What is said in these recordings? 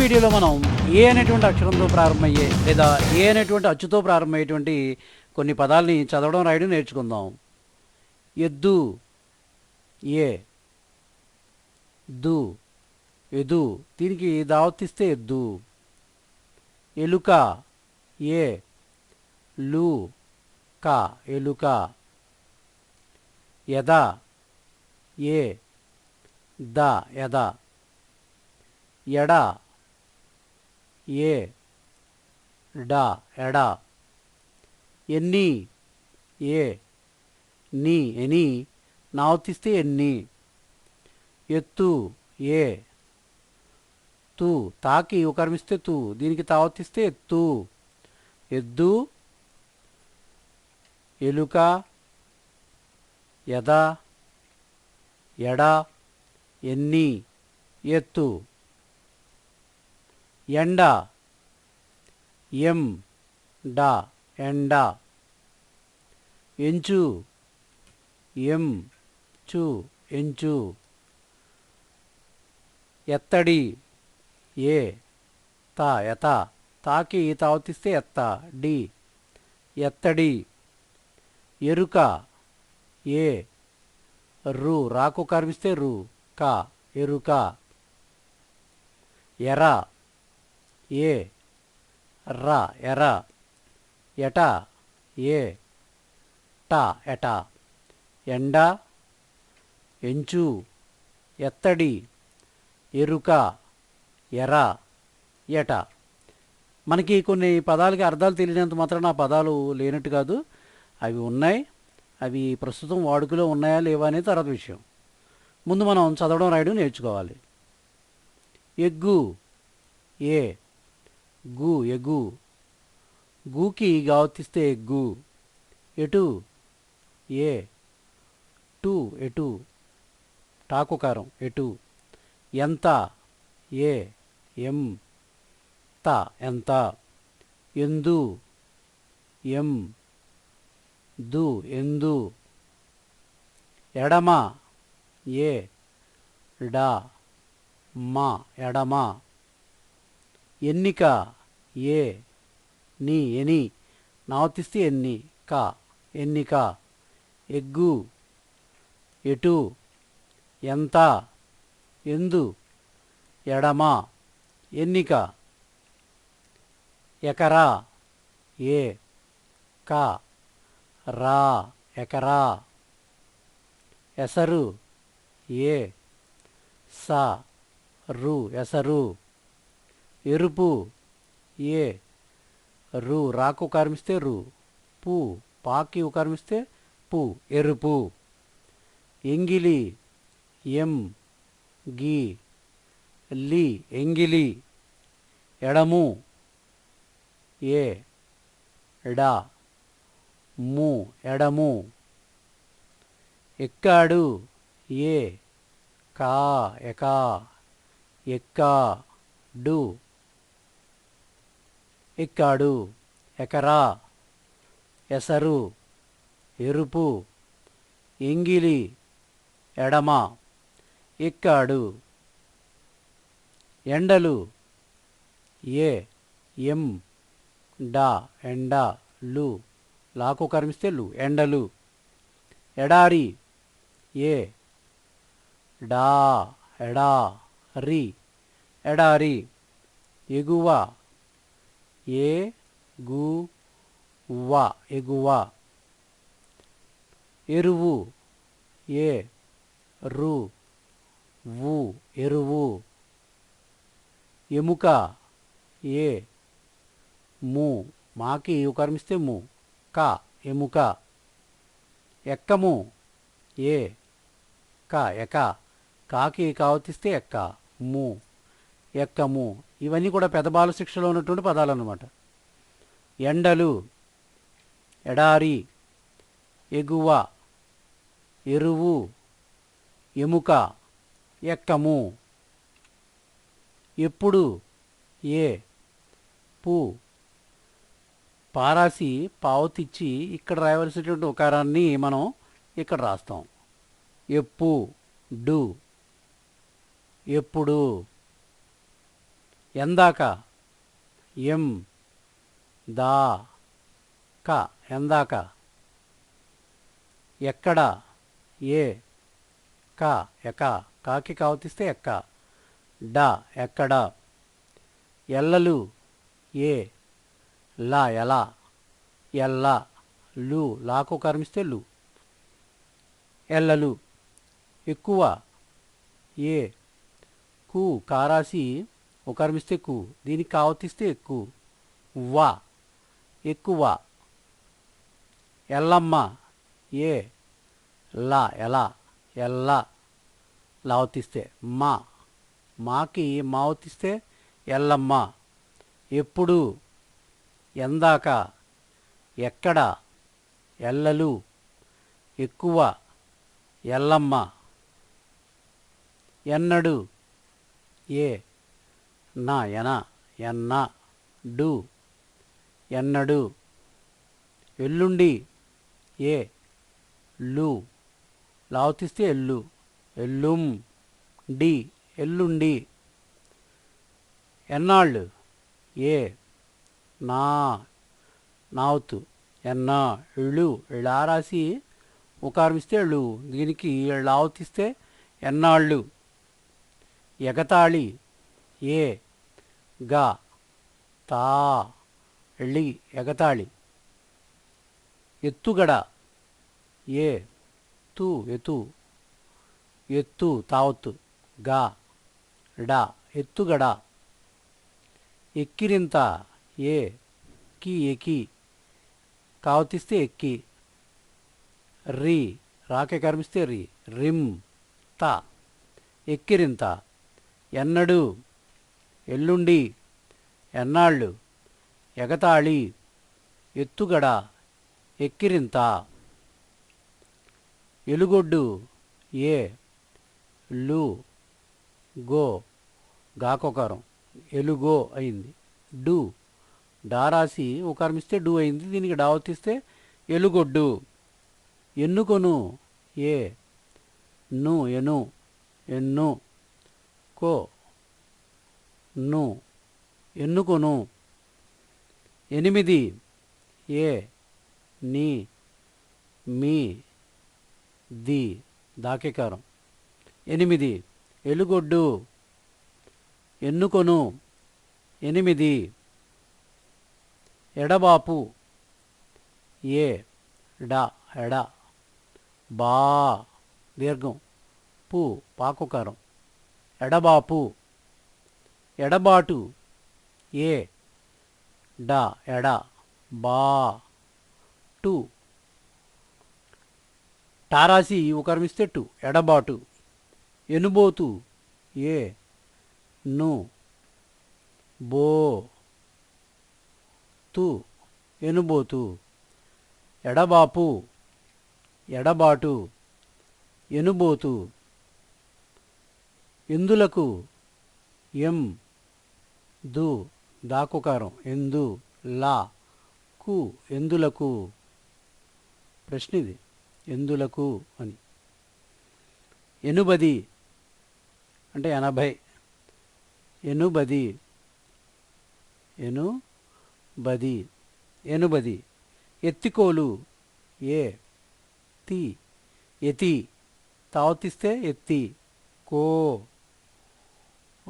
వీడియోలో మనం ఏ అనేటువంటి అక్షరంతో ప్రారంభమయ్యే లేదా ఏ అనేటువంటి అచ్చుతో ప్రారంభమయ్యేటువంటి కొన్ని పదాలని చదవడం రాయడం నేర్చుకుందాం. ఎద్దు ఏ దు ఎదు. దీనికి దావతిస్తే ఎద్దు. ఎలుక ఏ లు క ఎలుక. ఎద ఏ ద యద. ఎడ ఏ డ ఎడ. ఎన్ని ఏ నీ ఎని. నావతిస్తే ఎన్ని. ఎత్తు ఏ. తు తాకి ఉకర్మిస్తే తు. దీనికి తావతిస్తే ఎత్తు ఎద్దు ఎలుక ఎద ఎడ ఎన్ని. ఎత్తు. ఎండ. ఎం. డ. ఎండ. ఎంచు. ఎం. చు. ఎంచు. ఎత్తడి. ఏ. తా. ఎత తాకి తావతిస్తే ఎత్త. డి. ఎత్తడి. ఎరుక. ఏ. రు. రాకు కర్మిస్తే రు. క. ఎరుక. ఎరా. ఏ ర ఎర ఎట ఏ ట ఎట ఎండ ఎంచు ఎత్తడి ఎరుక ఎర ఎట. మనకి కొన్ని పదాలకి అర్థాలు తెలియనంత మాత్రం ఆ పదాలు లేనట్టు కాదు. అవి ఉన్నాయి. అవి ప్రస్తుతం వాడుకలో ఉన్నాయా లేవా అనేది తర్వాత విషయం. ముందు మనం చదవడం రాయడం నేర్చుకోవాలి. ఎగ్గు ఏ గు ఎగు గూకి గావతిస్తే గు. ఎటు? ఏ? టు ఎటు? టాకుకారం ఎటు? ఎంత? ఏ? ఎం? త ఎంత? ఎందు? ఎం? దు ఎందు? ఎడమ? ఏ? డా? మా? ఎడమ? ఎన్నిక ఏ నీ ఎని నావతిస్తే ఎన్ని క ఎన్నిక ఎగ్గు ఎటు ఎంత ఎందు ఎడమ ఎన్నిక ఎకరా ఏ క రా ఎకరా ఎసరు ఏ స రు ఎసరు. ఎరుపు. ఏ. రు. రాకు కర్మిస్తే రు. పు. పాకి ఉకర్మిస్తే పు. ఎరుపు. ఎంగిలి. ఎం. గి. లి. ఎంగిలి. ఎడము. ఏ. ఎడ ము. ఎడము. ఎక్కాడు. ఏ. కా. ఎకా. ఎక్కా డు ఎక్కాడు. ఎకరా ఎసరు ఎరుపు ఎంగిలి ఎడమ ఎక్కాడు. ఎండలు ఏ ఎం డా ఎండ లు లాకు కర్మిస్తే లు ఎండలు. ఎడారి ఏ డా ఎడా రి ఎడారి ఎగువ ఏ ఎగువ ఎరువు ఏ రు వు ఎరువు. ఎముక ఏ ము. మాకి ఉకర్మిస్తే ము. క ఎముక. ఎక్కము ఏ క ఎక. కాకి కావతిస్తే ఎక్క ము. ఎక్కము ఇవన్నీ కూడా పెద్ద బాల శిక్షలో ఉన్నటువంటి పదాలు అన్నమాట ఎండలు ఎడారి ఎగువ ఎరువు ఎముక ఎక్కము ఎప్పుడు ఏ పూ. పారాసి పావతిచ్చి ఇక్కడ రాయవలసినటువంటి ఉకారాన్ని మనం ఇక్కడ రాస్తాం. ఎప్పు డు. ఎప్పుడు ఎందాక? ఎం? దా? క? ఎందాక? ఎక్కడ? ఏ? క? ఎక? కాకి కావతిస్తే ఎక్క. డ? ఎక్కడ? ఎల్లలు? ఏ? లా? ఎలా? ఎల్ల? లు? లాకు కర్మిస్తే లు. ఎల్లలు? ఎక్కువ? ఏ? కు? కారాసి ఉకర్మిస్తే కు దీనికి కావతిస్తే ఎక్కువ వా. ఎక్కువ. ఎల్లమ్మ. ఏ. లా. ఎలా. ఎల్ల. లావతిస్తే. మా. మాకి మావతిస్తే ఎల్లమ్మ. ఎప్పుడు. ఎందాక. ఎక్కడ. ఎల్లలు. ఎక్కువ. ఎల్లమ్మ. ఎన్నడు. ఏ. నా ఎన ఎన్న డు ఎన్నడు ఎల్లుండి ఏ లు లావతిస్తే ఎల్లు ఎల్లుం డి ఎల్లుండి ఎన్నాళ్ళు ఏ నా నావుతు ఎన్నా ఇళ్ళు ఇళ్ళా రాసి ఉకారమిస్తే ఇళ్ళు దీనికి లావతిస్తే ఎన్నాళ్ళు ఎగతాళి ఏ గా తా ఎళ్ళి ఎగతాళి. ఎత్తుగడ ఏ తు ఎతు. ఎత్తు తావత్తు గా డా ఎత్తుగడ. ఎక్కిరింత ఏ కి ఎకి. కావతిస్తే ఎక్కి. రి రాకే కర్మిస్తే రి. రిమ్ త. ఎక్కిరింత ఎన్నడు ఎల్లుండి ఎన్నాళ్ళు ఎగతాళి ఎత్తుగడ ఎక్కిరింత. ఎలుగొడ్డు ఏ లు గో గాకొకారం. ఎలుగో అయింది. డు. డారాసి ఉకారమిస్తే డు అయింది. దీనికి డావతిస్తే ఎలుగొడ్డు. ఎన్నుకొను ఏ ను ఎను ఎన్ను కో. ను. ఎన్నుకొను? ఎనిమిది. ఏ. నీ. మీ. ది. దాకేకారం. ఎనిమిది. ఎలుగొడ్డు. ఎన్నుకొను? ఎనిమిది. ఎడబాపు. ఏ. డా. ఎడ. బా. దీర్ఘం. పు. పాకుకారం. ఎడబాపు. ఎడబాటు. ఏ. డా. ఎడ. బా. టు. టారాసి ఉకర్మిస్తే టు. ఎడబాటు. ఎనుబోతు. ఏ. ను. బో. తు. ఎనుబోతు. ఎడబాపు. ఎడబాటు. ఎనుబోతు. ఎందులకు ఎం. దు దాకుకారం. ఎందు లా. కు ఎందులకు. ప్రశ్న ఇది ఎందులకు అని. ఎనుబది. అంటే ఎనభై. ఎనుబది. ఎను బది ఎనుబది. ఎత్తికోలు. ఏ. తి. ఎతి. తావతిస్తే ఎత్తి. కో.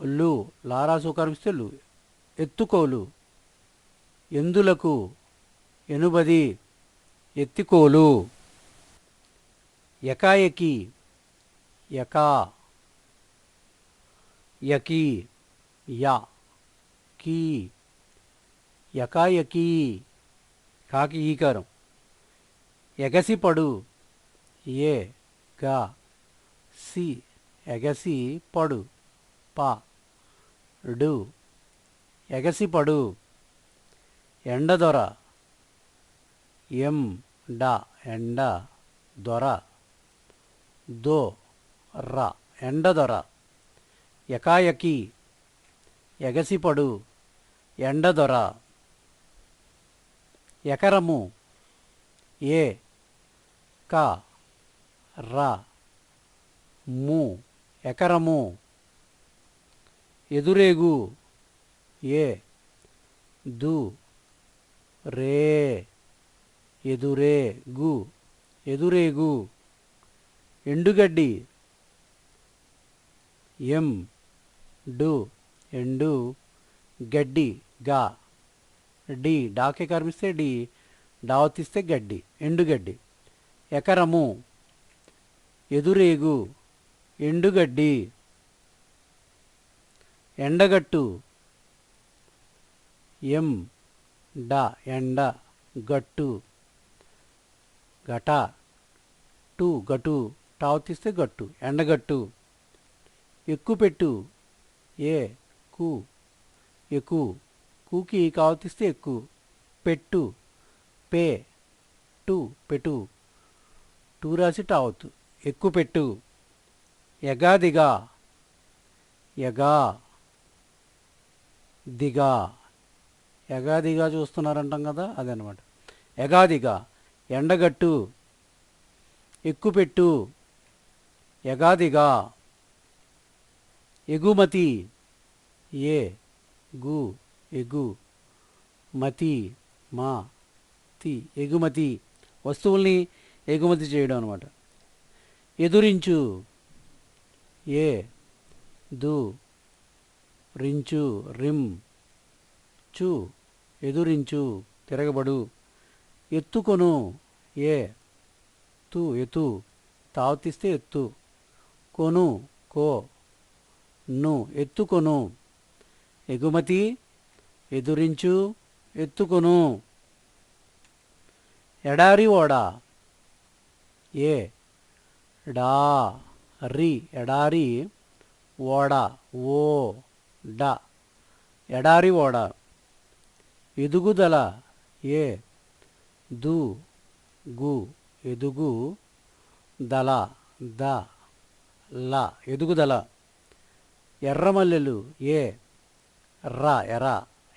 లు. లారా సుకారం ఇస్తే లు. ఎత్తుకోలు. ఎందులకు? ఎనుబది ఎత్తికోలు. ఎకాయకి యకా. యకి. యా. కీ. యకాయకి. కాకి ఈకారం. ఎగసిపడు. ఏ. గా. సి. ఎగసి పడు పా. డు. ఎగసిపడు. ఎండదొర ఎం డ ఎండ దొర. దో ర ఎండదొర ఎకాయకి ఎగసిపడు. ఎండదొర ఎకరము. ఏ క ర ము. ఎకరము. ఎదురేగు ఏ? దు. రే. ఎదురే గు. ఎదురేగు ఎండుగడ్డి. ఎం. డు. ఎండు. గడ్డి. గా. డి. డాకే కర్మిస్తే డి. డావతిస్తే గడ్డి. ఎండుగడ్డి. ఎకరము. ఎదురేగు ఎండుగడ్డి. ఎండగట్టు. ఎం డ ఎండ గట్టు గట టు గటు టావతిస్తే గట్టు ఎండగట్టు. ఎక్కుపెట్టు ఏ కు ఎక్కు కూకి కావతిస్తే ఎక్కు. పెట్టు పే టు పెట్టు. టూ రాసి టావుతు ఎక్కు పెట్టు. ఎగాదిగా ఎగా దిగా. ఎగాదిగా చూస్తున్నారంటాం కదా అదనమాట. ఎగాదిగా ఎండగట్టు ఎక్కుపెట్టు యగాదిగా ఎగుమతి ఏ గు ఎగు మతి మా తి ఎగుమతి వస్తువుల్ని ఎగుమతి చేయడం అనమాట ఎదురించు ఏ దు రించు రిమ్ చూ ఎదురించు తిరగబడు. ఎత్తుకొను ఏ? తు ఎత్తు. తావతిస్తే ఎత్తు. కొను కో. ను ఎత్తుకొను. ఎగుమతి ఎదురించు ఎత్తుకొను. ఎడారి ఓడ. ఏ? డా రి. ఎడారి ఓడ. ఓ డ. ఎడారి ఓడ. ఎదుగుదల ఏ? దు గు ఎదుగు దల ద ల ఎదుగుదల. ఎర్రమల్లెలు ఏ? ర ఎర్ర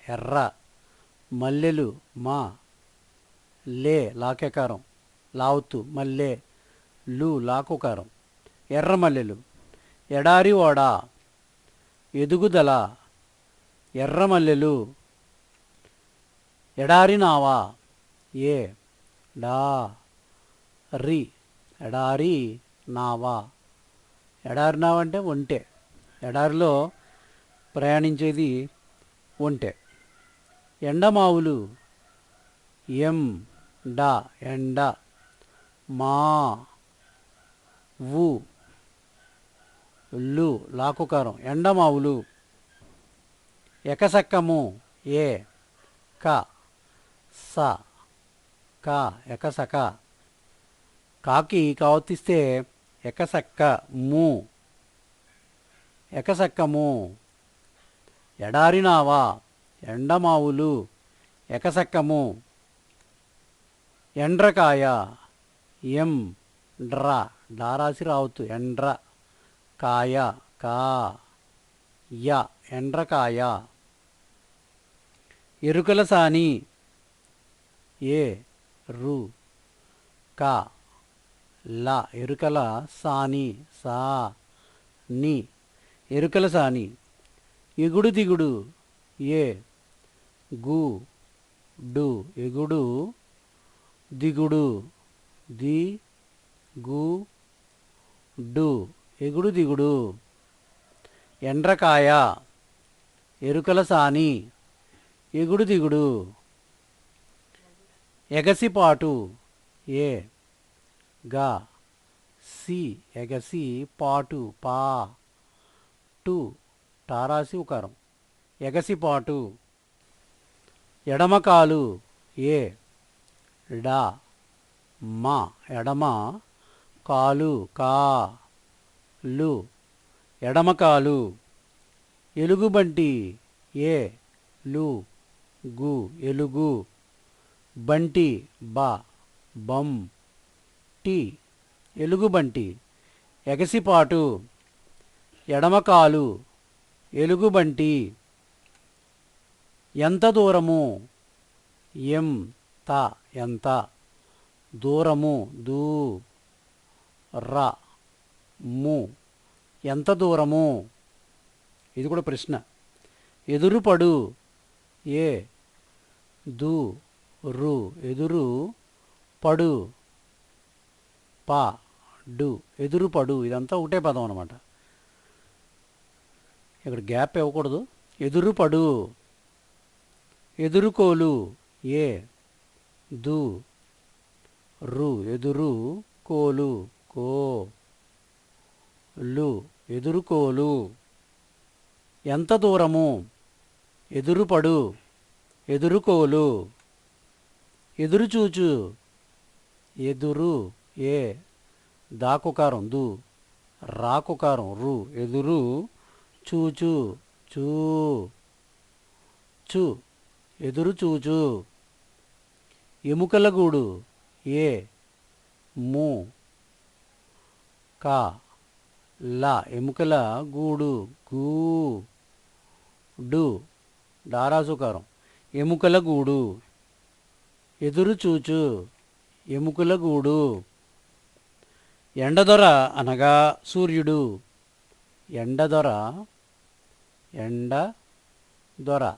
ఎర్ర. మల్లెలు మా లే లాకేకారం. లావుతు మల్లె లు లాకుకారం. ఎర్రమల్లెలు ఎడారి ఓడ ఎదుగుదల ఎర్రమల్లెలు ఎడారి నావా ఏ? డా? రి. ఎడారి నావా ఎడారి నావ అంటే ఒంటె. ఎడారిలో ప్రయాణించేది ఒంటె. ఎండమావులు. ఎం. డా. ఎండ. మా. వు. లు. లాకుకారం. ఎండమావులు. ఎకసక్కము. ఏ. క. స క ఎకసక కాకి కావతిస్తే ఎకసక్క ము. ఎకసక్కము ఎడారినావా ఎండమావులు. ఎకసక్కము ఎండ్రకాయ ఎం డ్ర. డారాసి రావద్దు ఎండ్ర. కాయ కా. య ఎండ్రకాయ. ఎరుకల సాని ఏ రు క ల ఎరుకల సాని సా ని ఎరుకల సాని. ఎగుడు దిగుడు ఏ గు డు ఎగుడు దిగుడు ది గు డు ఎగుడు దిగుడు. ఎండ్రకాయ ఎరుకల సాని ఎగుడు దిగుడు. ఎగసిపాటు. ఏ గా సి ఎగసి పాటు పా. టు టారాసి ఉకారం. ఎగసిపాటు. ఎడమకాలు. ఏ డా మా ఎడమ కాలు కా లు. ఎడమకాలు. ఎలుగుబంటి. ఏ లు గు ఎలుగు. బంటి బా బం టి ఎలుగుబంటి ఎగసిపాటు ఎడమకాలు ఎలుగుబంటి ఎంత దూరము ఎం త ఎంత దూరము దూ ర ము ఎంత దూరము ఇది కూడా ప్రశ్న. ఎదురుపడు ఏ దూ రు ఎదురు పడు పా డు ఎదురుపడు ఇదంతా ఒకటే పదం అనమాట ఇక్కడ గ్యాప్ ఇవ్వకూడదు. ఎదురుపడు ఎదురుకోలు ఏ దు రు ఎదురు కోలు కో లు ఎదురుకోలు ఎంత దూరము? ఎదురుపడు ఎదురుకోలు ఎదురుచూచు. ఎదురు ఏ. దాకుకారం దు. రాకుకారం రు. ఎదురు చూచు చూ. చు. ఎదురు చూచు ఎముకల గూడు ఏ. ము. కా. లా. ఎముకల గూడు గూ. డు. దారాసుకారం ఎముకల గూడు ఎదురుచూచు ఎముకల గూడు ఎండదొర అనగా సూర్యుడు. ఎండదొర ఎండ దొర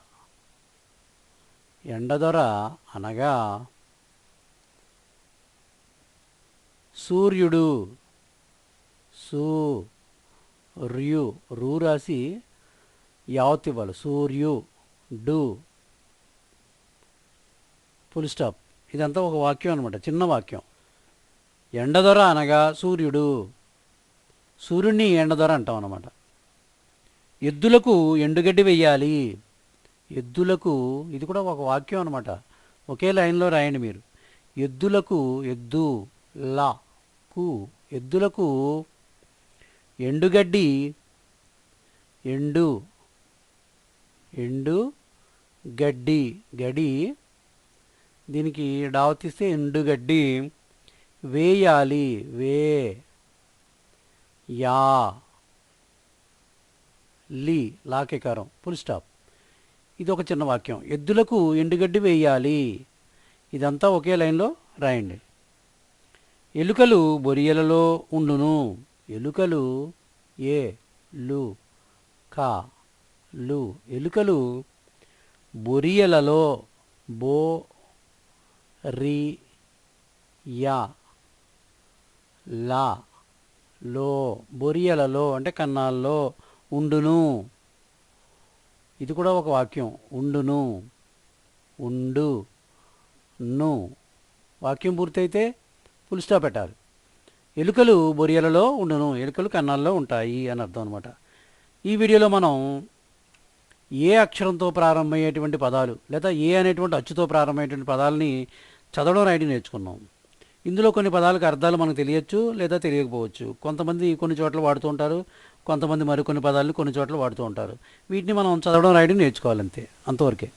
ఎండదొర అనగా సూర్యుడు. సూ ర్యు రూ రాసి యావత్ సూర్యు డు ఫుల్ స్టాప్ ఇదంతా ఒక వాక్యం అనమాట చిన్న వాక్యం. ఎండదొర అనగా సూర్యుడు. సూర్యుడిని ఎండదొర అంటాం అనమాట ఎద్దులకు ఎండుగడ్డి వెయ్యాలి. ఎద్దులకు ఇది కూడా ఒక వాక్యం అనమాట ఒకే లైన్లో రాయండి మీరు. ఎద్దులకు ఎద్దు లా కు. ఎద్దులకు ఎండుగడ్డి ఎండు ఎండు గడ్డి గడి దీనికి డావతిస్తే ఎండుగడ్డి వేయాలి. వే. యా. లి. లాకేకారం. ఫుల్ స్టాప్ ఇది ఒక చిన్న వాక్యం. ఎద్దులకు ఎండుగడ్డి వేయాలి. ఇదంతా ఒకే లైన్లో రాయండి. ఎలుకలు బొరియలలో ఉండును. ఎలుకలు ఏ. లు. కా. లు. ఎలుకలు బొరియలలో బో రి యా లా. లో. బొరియలలో అంటే కన్నాల్లో ఉండును. ఇది కూడా ఒక వాక్యం. ఉండును. ఉండు. ను. వాక్యం పూర్తయితే ఫుల్ స్టాప్ పెట్టాలి. ఎలుకలు బొరియలలో ఉండును. ఎలుకలు కన్నాల్లో ఉంటాయి అని అర్థం అనమాట ఈ వీడియోలో మనం ఏ అక్షరంతో ప్రారంభమయ్యేటువంటి పదాలు లేదా ఏ అనేటువంటి అచ్చుతో ప్రారంభమయ్యేటువంటి పదాలని చదవడం రాయడం నేర్చుకున్నాం. ఇందులో కొన్ని పదాలకు అర్థాలు మనకు తెలియచ్చు లేదా తెలియకపోవచ్చు. కొంతమంది కొన్ని చోట్ల వాడుతూ ఉంటారు కొంతమంది మరికొన్ని పదాలు కొన్ని చోట్ల వాడుతూ ఉంటారు. వీటిని మనం చదవడం రాయడం నేర్చుకోవాలంతే. అంతవరకే.